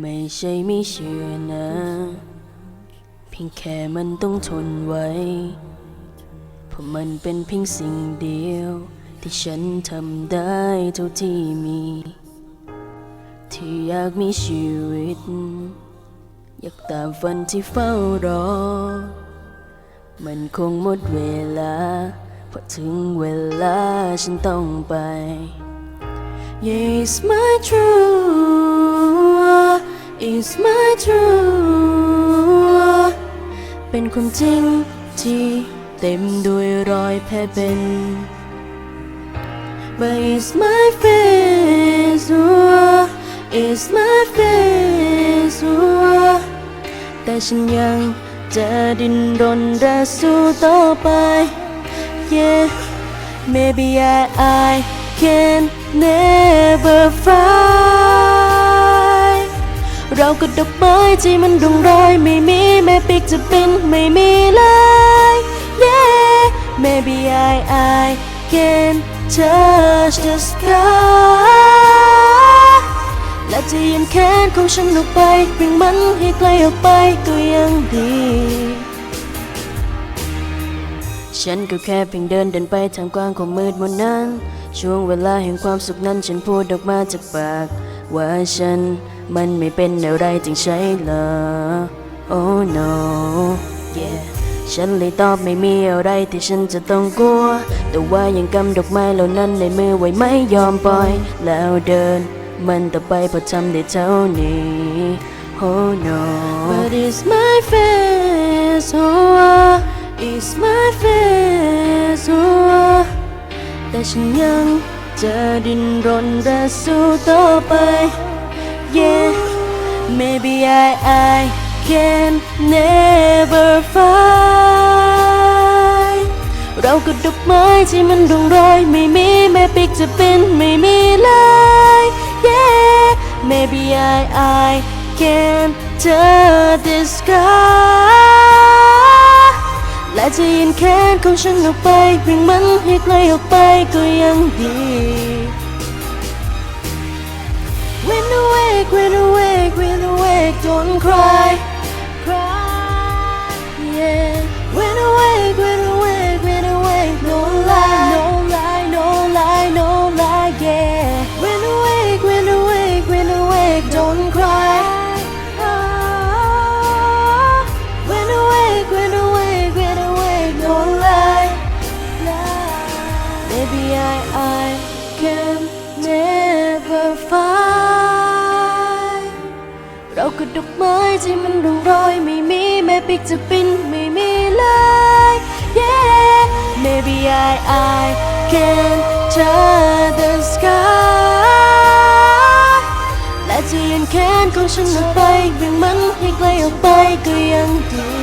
ไม่ใช่ไม่เชื่อนะ เพียงแค่มันต้องทนไว้ เพราะมันเป็นเพียงสิ่งเดียว ที่ฉันทำได้เท่าที่มี ที่อยากมีชีวิต อยากตามฝันที่เฝ้ารอ มันคงหมดเวลาพอถึงเวลาฉันต้องไป Yes my true เป็นความจริงที่เต็มด้วยรอยแผลเป็น But it's my face oh, It's my face oh, แต่ฉันยังจะดิ้นรนและสู้ต่อไป Yeah Maybe I I can never find าก็ดอกไม้ที่มันรุงโรยไม่มีแม้ปีกจะบินไม่มีเลย Yeah Maybe I I can touch the sky และจะยันแขนของฉันออกไปเพียงมันให้ไกลออกไปก็ยังดีฉันก็แค่เพียงเดินเดินไปทางกว้างของมืดมนนั้น ช่วงเวลาแห่งความสุขนั้นฉันพูดออกมาจากปาก ว่าฉัน มันไม่เป็นอะไรจริงใช่เหรอ Oh no yeah ฉันเลยตอบไม่มีอะไรที่ฉันจะต้องกลัว แต่ว่ายังกำดอกไม้เหล่านั้นในมือไว้ไม่ยอมปล่อย แล้วเดิน มันต่อไปเพราะทำได้เท่านี้ Oh no But it's my face oh It's my face oh แต่ฉันยังจะดิ้นรนและสู้ต่อไป Yeah Maybe I I can never find เราก็ดอกไม้ที่มันรุงโรยไม่มีแม้ปีกจะเป็นไม่มีเลย Yeah Maybe I I can touch the sky และจะยินแขนของฉันออกไปเพียงมันให้ไกลออกไปก็ยังดี awake, when awake, when awake, don't cry, cry, yeah. When awake, when awake, when awake, no lie, no lie, no lie, no lie, yeah. When awake, when awake, when awake, don't cry. Ah. When awake, when awake, when awake, no lie, lie. Maybe I, I can กระดอกไม้ที่มันรุงรอยไม่มีแม้ปีกจะปินไม่มีเลย Yeah Maybe I I can touch the sky และจะยันแขนของฉันออกไปเบี่ยงมันให้ไกลออกไปก็ยังดี